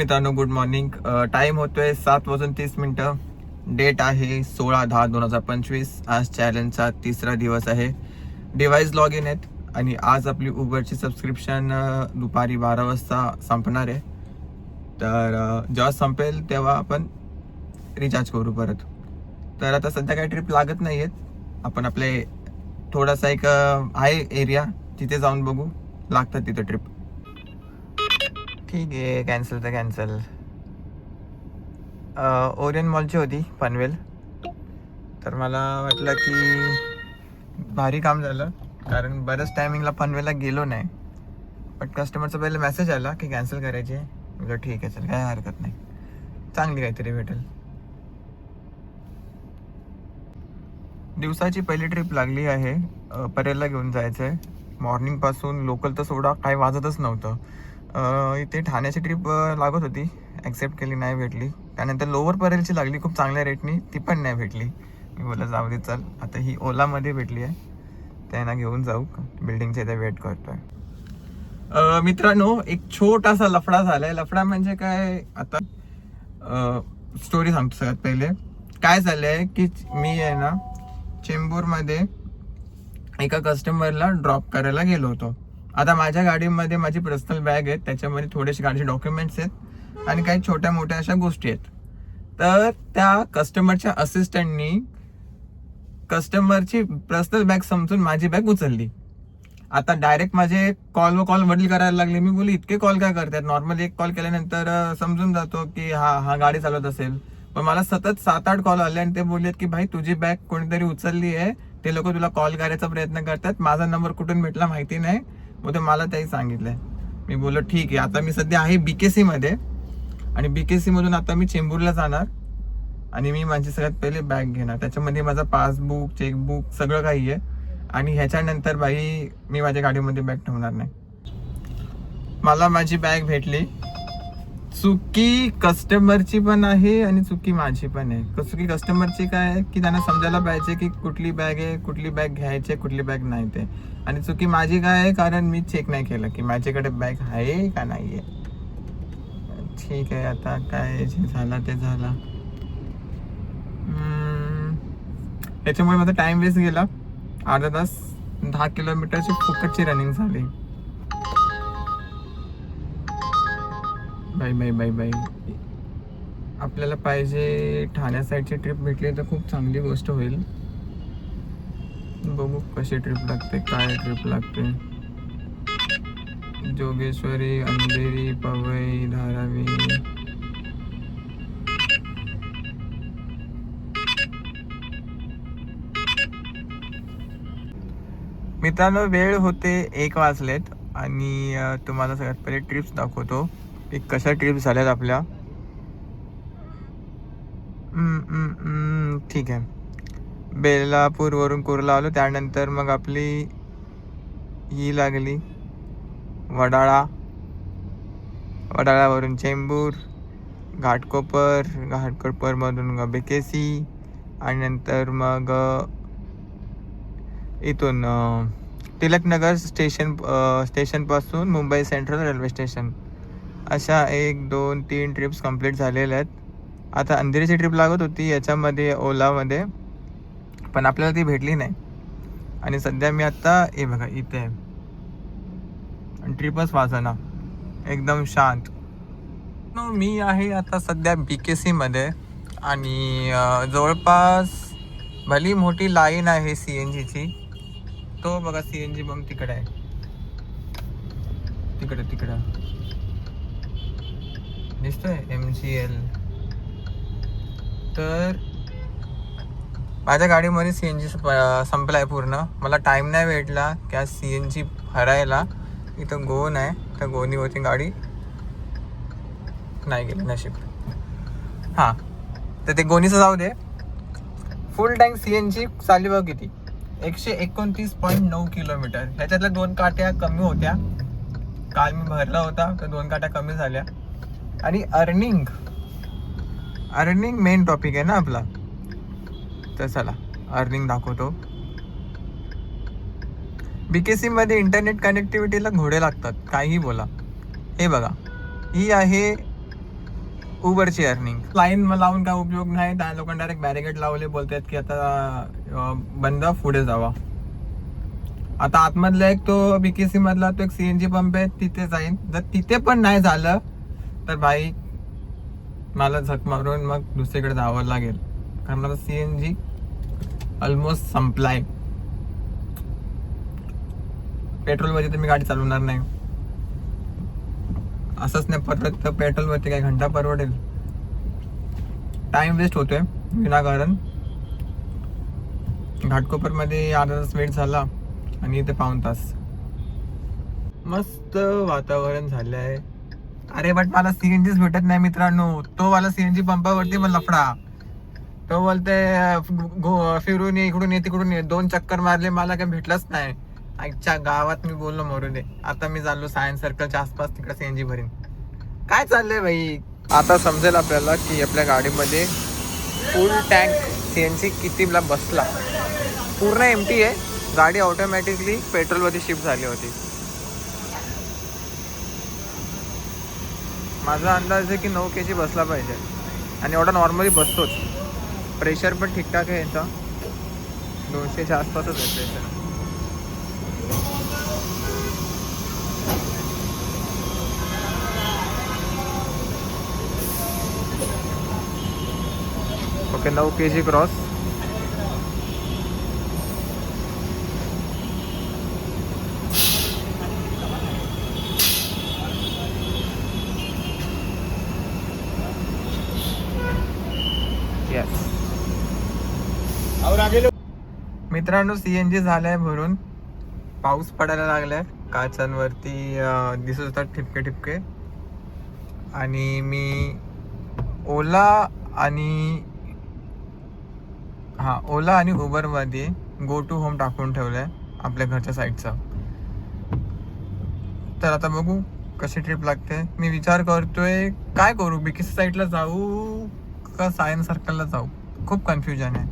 मित्रांनो good morning time होतोय सात वाजून तीस मिनटं. डेट आहे सोळा दहा दोन हजार पंचवीस. आज चॅलेंजचा तिसरा दिवस आहे. डिव्हाइस लॉग इन आहेत आणि आज आपली उबरची सबस्क्रिप्शन दुपारी बारा वाजता संपणार आहे. तर जेव्हा संपेल तेव्हा आपण रिचार्ज करू परत. तर आता सध्या काही ट्रिप लागत नाही आहेत आपण आपले थोडासा एक आहे एरिया तिथे जाऊन बघू. लागतात तिथं ट्रिप ठीक आहे कॅन्सल तर कॅन्सल ओरियन मॉलची होती पनवेल. तर मला वाटलं की भारी काम झालं कारण बऱ्याच टायमिंगला पनवेलला गेलो नाही. बट कस्टमरचा पहिले मेसेज आला की कॅन्सल करायची. आहे म्हटलं ठीक आहे चल काय हरकत नाही. चांगली काहीतरी भेटेल. दिवसाची पहिली ट्रिप लागली आहे. परेलला घेऊन जायचं आहे मॉर्निंगपासून लोकल तर सोडा काही वाजतच नव्हतं. इथे ठाण्याची ट्रिप लागत होती. ॲक्सेप्ट केली नाही भेटली. त्यानंतर लोअर परेलची लागली खूप चांगल्या रेटनी ती पण नाही भेटली. मी बोला जाऊ दे चल. आता ही ओलामध्ये भेटली आहे. त्यांना घेऊन जाऊ. बिल्डिंगच्या इथे वेट करतोय. मित्रांनो एक छोटासा लफडा झालाय. लफडा म्हणजे काय? आता स्टोरी सांगतो सगळ्यात पहिले. काय झालंय की मी आहे ना चेंबूरमध्ये एका कस्टमरला ड्रॉप करायला गेलो होतो. आता माझ्या गाडीमध्ये माझी पर्सनल बॅग आहे त्याच्यामध्ये थोडेसे गाडीचे डॉक्युमेंट्स आहेत आणि काही छोट्या मोठ्या अशा गोष्टी आहेत. तर त्या कस्टमरच्या असिस्टंटनी कस्टमरची पर्सनल बॅग समजून माझी बॅग उचलली. आता डायरेक्ट माझे कॉल व कॉल वडील करायला लागले. मी बोली इतके कॉल काय करतात? नॉर्मली एक कॉल केल्यानंतर समजून जातो की हा हा गाडी चालवत असेल. पण मला सतत सात आठ कॉल आले आणि ते बोललेत की भाई तुझी बॅग कोणीतरी उचलली आहे. ते लोक तुला कॉल करायचा प्रयत्न करतात. माझा नंबर कुठून भेटला माहिती नाही. मग ते मला त्याही सांगितलंय. मी बोललो ठीक आहे आता मी सध्या आहे बी के सीमध्ये आणि बी के सीमधून आता मी चेंबूरला जाणार आणि मी माझी सगळ्यात पहिले बॅग घेणार. त्याच्यामध्ये माझा पासबुक चेकबुक सगळं काही आहे आणि ह्याच्यानंतर बाई मी माझ्या गाडीमध्ये बॅग ठेवणार नाही. मला माझी बॅग भेटली. चुकी कस्टमरची पण आहे आणि चुकी माझी पण आहे. चुकी कस्टमरची काय की त्यांना समजायला पाहिजे की कुठली बॅग आहे कुठली बॅग घ्यायची आहे, कुठली बॅग नाही ते. आणि चुकी माझी काय आहे कारण मी चेक नाही केलं की माझ्याकडे बॅग आहे का नाही आहे. ठीक आहे आता काय जे झालं ते झालं. याच्यामुळे माझा टाइम वेस्ट गेला. अर्धा तास दहा किलोमीटरची फुकटची रनिंग झाली. नाही बाई बाई बाई. आपल्याला पाहिजे ठाण्या साईडची ट्रिप भेटली तर खूप चांगली गोष्ट होईल. बघू कशी ट्रिप लागते काय ट्रिप लागते. जोगेश्वरी अंधेरी पवई धारावी. मित्रांनो वेळ होते एक वाजलेत आणि तुम्हाला सगळ्यात पहिले ट्रिप्स दाखवतो. की कशा ट्रिप्स झाल्यात आपल्या? ठीक आहे. बेलापूरवरून कुर्ला आलो त्यानंतर मग आपली ही लागली. वडाळा. वडाळावरून चेंबूर घाटकोपर घाटकोपरमधून बेकेसी आणि नंतर मग इथून तिलकनगर स्टेशन स्टेशनपासून मुंबई सेंट्रल रेल्वे स्टेशन. अशा एक दोन तीन ट्रिप्स कंप्लीट झालेल्या आहेत. आता अंधेरीची ट्रिप लागत होती याच्यामध्ये ओलामध्ये. पण आपल्याला ती भेटली नाही. आणि सध्या मी आत्ता हे बघा इथे आहे. आणि ट्रिपच वाजना एकदम शांत. मी आहे आता सध्या बी के सीमध्ये आणि जवळपास भली मोठी लाईन आहे सी एन जीची तो बघा सी एन जी बम तिकडे आहे. तिकडे तिकडे. दिसतोय एम जी एल तर माझ्या गाडीमध्ये सी एन जी संपला आहे पूर्ण. मला टाईम नाही भेटला त्या सी एन जी भरायला इथं गोन आहे त्या होती गाडी नाही गेली नशीब. हां तर ते गोणीचं जाऊ दे. Full tank C N G चालली बघ किती. एकशे एकोणतीस पॉईंट नऊ किलोमीटर ह्याच्यातल्या दोन काट्या कमी होत्या. काल मी भरला होता तर दोन काट्या कमी झाल्या. आणि अर्निंग अर्निंग मेन टॉपिक आहे ना आपला. तर चला अर्निंग दाखवतो. बीकेसी मध्ये इंटरनेट कनेक्टिव्हिटीला घोडे लागतात काही बोला. हे बघा ही आहे उबरची अर्निंग लाईन लावून काय उपयोग नाही त्या लोकांना डायरेक्ट बॅरिकेड लावले बोलतात की आता बंद पुढे जावा. आता आतमधला एक तो बीकेसी मधला तो एक सीएनजी पंप आहे तिथे जाईन. जर तिथे पण नाही झालं तर बाईक मला झक मारून मग दुसरीकडे जावं लागेल. कारण आता जी ऑलमोस्ट संपलाय. पेट्रोलवरती तर मी गाडी चालवणार नाही. असंच नाही परत तर पेट्रोलवरती काही घंटा परवडेल. टाइम वेस्ट होतोय विनाकारण. घाटकोपरमध्ये अर्धा तास वेट झाला आणि इथे पाऊन तास. मस्त वातावरण झालंय. अरे बट मला सीएनजीच भेटत नाही मित्रांनो. तो वाला सीएनजी पंपावरती पण लफडा. तो बोलते फिरून ये इकडून ये तिकडून ये. दोन चक्कर मारले मला काही भेटलंच नाही. आजच्या गावात मी बोललो मरून. दे आता मी चाललो सायन्स सर्कलच्या आसपास तिकडे सीएनजी भरीन. काय चाललंय भाई आता समजेल आपल्याला की आपल्या गाडीमध्ये फुल टँक सीएनजी कितीला बसला. पूर्ण एमटी आहे. गाडी ऑटोमॅटिकली पेट्रोलवरती शिफ्ट झाली होती. माझा अंदाज आहे की नऊ के जी बसला पाहिजे. आणि एवढा नॉर्मली बसतोच. प्रेशर पण ठीकठाक आहे याचा दोनशेच्या आसपासच आहे प्रेशर ओके नऊ के जी क्रॉस मित्रांनो सी एन जी झालाय भरून. पाऊस पडायला लागलाय. काचांवरती दिसत होतात ठिपके ठिपके. आणि मी ओला आणि हा ओला आणि उबरमध्ये गो टू होम टाकून ठेवलंय आपल्या घरच्या साईडचा. तर आता बघू कशी ट्रिप लागते. मी विचार करतोय काय करू? बिकिस साईडला जाऊ का सायन्स सर्कलला जाऊ? खूप कन्फ्युजन आहे.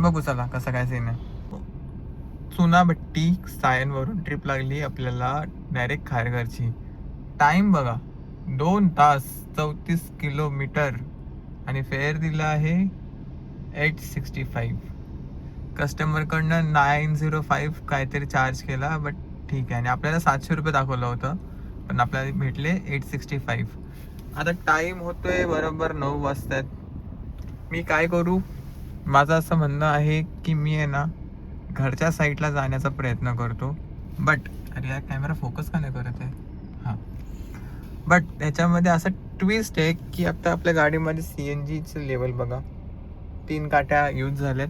बघू चला कसं काय सीन आहे. चुनाभट्टी सायनवरून ट्रिप लागली आपल्याला डायरेक्ट खारघरची. टाईम बघा दोन तास चौतीस किलोमीटर आणि फेअर दिला आहे एट सिक्स्टी फाईव्ह कस्टमरकडनं नाईन झिरो फाईव्ह काहीतरी चार्ज केला बट ठीक आहे. आणि आपल्याला सातशे रुपये दाखवलं होतं पण आपल्याला भेटले एट सिक्स्टी फाईव्ह आता टाईम होतोय बरोबर नऊ वाजतात मी काय करू? माझं असं म्हणणं आहे की मी आहे ना घरच्या साईडला जाण्याचा प्रयत्न करतो. बट अरे या कॅमेरा फोकस का नाही करत आहे? हां. बट त्याच्यामध्ये असं ट्विस्ट आहे की आता आपल्या गाडीमध्ये सी एन जीचं लेवल बघा. तीन काट्या यूज झाल्यात.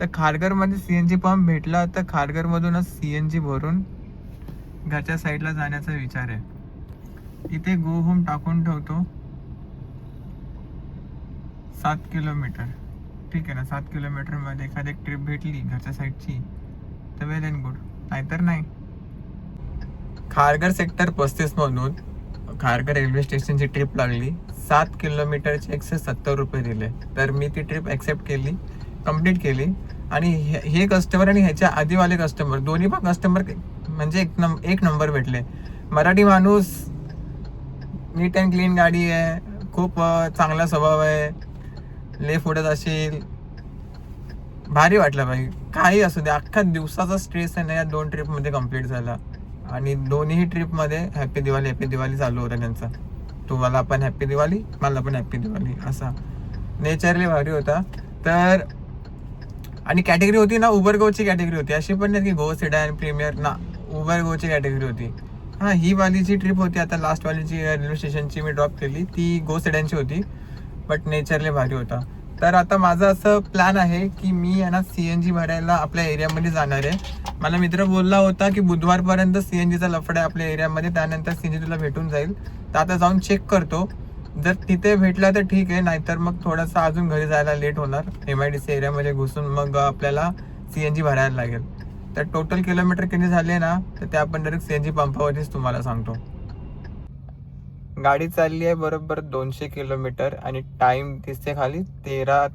तर खारघरमध्ये सी एन जी पंप भेटला तर खारघरमधूनच सी एन जी भरून घरच्या साईडला जाण्याचा विचार आहे. इथे गो होम टाकून ठेवतो. सात किलोमीटर. ठीक आहे ना सात किलोमीटरमध्ये एखादी ट्रिप भेटली घरच्या साईडची तर वेल अँड गुड नाहीतर नाही. खारघर सेक्टर पस्तीस मधून खारघर रेल्वे स्टेशनची ट्रिप लागली. सात किलोमीटरचे एकशे सत्तर रुपये दिले. तर मी ती ट्रिप ॲक्सेप्ट केली कंप्लीट केली. आणि हे- हे कस्टमर आणि ह्याच्या आधीवाले कस्टमर दोन्ही पण कस्टमर म्हणजे एक नंब एक नंबर भेटले. मराठी माणूस नीट अँड क्लीन गाडी आहे खूप चांगला स्वभाव आहे. ले फुटत असेल. भारी वाटलं पाहिजे काही असू दे अख्खा दिवसाचा स्ट्रेस आहे ना या दोन ट्रिपमध्ये कंप्लीट झाला. आणि दोन्ही ट्रिपमध्ये हॅपी दिवाळी हॅपी दिवाळी चालू होता त्यांचा. तुम्हाला पण हॅपी दिवाळी मला पण हॅपी दिवाळी असा. नेचरली भारी होता. तर आणि कॅटेगरी होती ना उबर गोची कॅटेगरी होती. अशी पण नाही की गो सिडॅन प्रीमियर ना उबर गोची कॅटेगरी होती. हां ही वालीची ट्रिप होती. आता लास्ट वालीची रेल्वे स्टेशनची मी ड्रॉप केली. ती गो सिडॅनची होती. बट नेचरले भारी होता. तर आता माझं असं प्लॅन आहे की मी आहे ना सी एन जी भरायला आपल्या एरियामध्ये जाणार आहे. मला मित्र बोलला होता की बुधवारपर्यंत सी एन जीचा लफडा आहे आपल्या एरियामध्ये त्यानंतर सी एन जी तुला भेटून जाईल. तर आता जाऊन चेक करतो. जर तिथे भेटला तर ठीक आहे नाहीतर मग थोडासा अजून घरी जायला लेट होणार. एम आय डी सी एरियामध्ये घुसून मग आपल्याला सी एन जी भरायला लागेल. तर टोटल किलोमीटर किती झाले ना तर ते आपण डायरेक्ट सी एन जी पंपावरतीच तुम्हाला सांगतो. गाडी चालली आहे बरोबर दोनशे किलोमीटर आणि टाईम दिसते खाली तेरा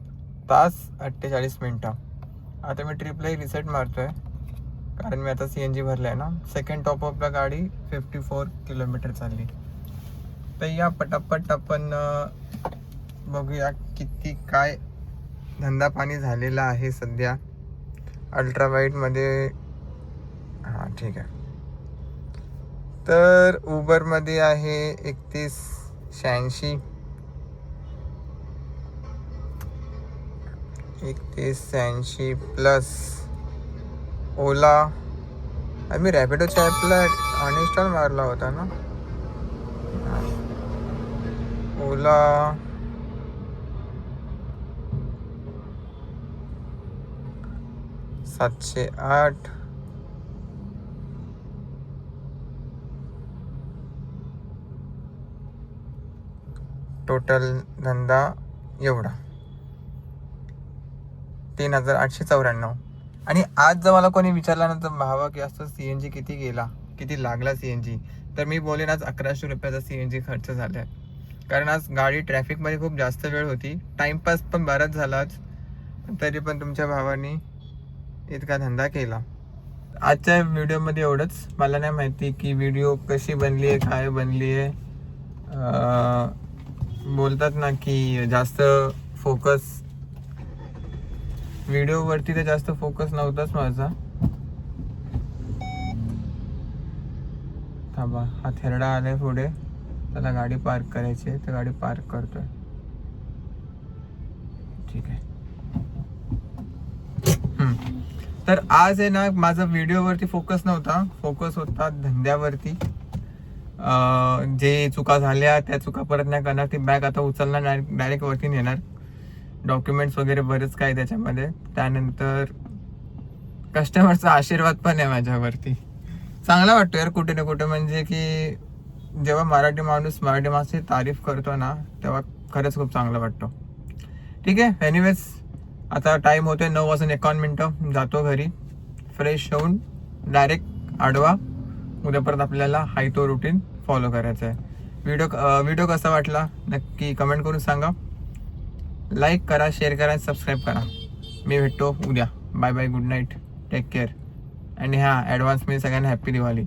तास अठ्ठेचाळीस मिनटं. आता मी ट्रिपलाही रिसेट मारतोय. कारण मी आता सी एन जी भरलं आहे ना सेकंड टॉप गाडी फिफ्टी फोर किलोमीटर चालली. तर या पटापट आपण बघूया किती काय धंदा पाणी झालेला आहे सध्या. अल्ट्रावाईटमध्ये हां ठीक आहे. तर उबरमध्ये आहे एकतीस शहाऐंशी. एकतीस शहाऐंशी प्लस ओला. आम्ही रॅपिडोच्या ॲपला अनइन्स्टॉल मारला होता ना? ओला. सातशे आठ. टोटल धंदा एवढा. तीन हजार आठशे चौऱ्याण्णव. आणि आज जर मला कोणी विचारल्यानंतर भावा की असं सी एन जी किती गेला? किती लागला सी एन जी तर मी बोलेन आज अकराशे रुपयाचा सी एन जी खर्च झाला आहे कारण आज गाडी ट्रॅफिकमध्ये खूप जास्त वेळ होती. टाईमपास पण बराच झालाच तरी पण तुमच्या भावाने इतका धंदा केला. आजच्या व्हिडिओमध्ये एवढंच. मला नाही माहिती की व्हिडिओ कशी बनली आहे काय बनली आहे बोलतात ना की जास्त फोकस व्हिडिओवरती तर जास्त फोकस नव्हताच माझा. थांबा हा थेरडा आलाय पुढे. त्याला गाडी पार्क करायची आहे तर गाडी पार्क करतोय. ठीक आहे. तर आज आहे ना माझा व्हिडिओवरती फोकस नव्हता. फोकस होता धंद्यावरती. जे चुका झाल्या त्या चुका परत नाही करणार. ती बॅग आता उचलणार डायरेक्ट वरती नेणार. डॉक्युमेंट्स वगैरे बरेच काय त्याच्यामध्ये. त्यानंतर कस्टमरचा आशीर्वाद पण आहे माझ्यावरती. चांगला वाटतो यार कुठे ना कुठे. म्हणजे की जेव्हा मराठी माणूस मराठी माणसाची तारीफ करतो ना तेव्हा खरंच खूप चांगलं वाटतो. ठीक आहे? एनिवेज आता टाईम होतोय नऊ वाजून एकावन्न मिनटं. जातो घरी. फ्रेश होऊन डायरेक्ट आडवा. उद्या परत आपल्याला हाय तो रुटीन फॉलो करायचा आहे व्हिडिओ व्हिडिओ कसा वाटला? नक्की कमेंट करून सांगा. लाईक करा शेअर करा सबस्क्राईब करा. मी भेटतो उद्या. Bye bye good night take care आणि हां ॲडव्हान्स मी सगळ्यांना हॅप्पी दिवाळी.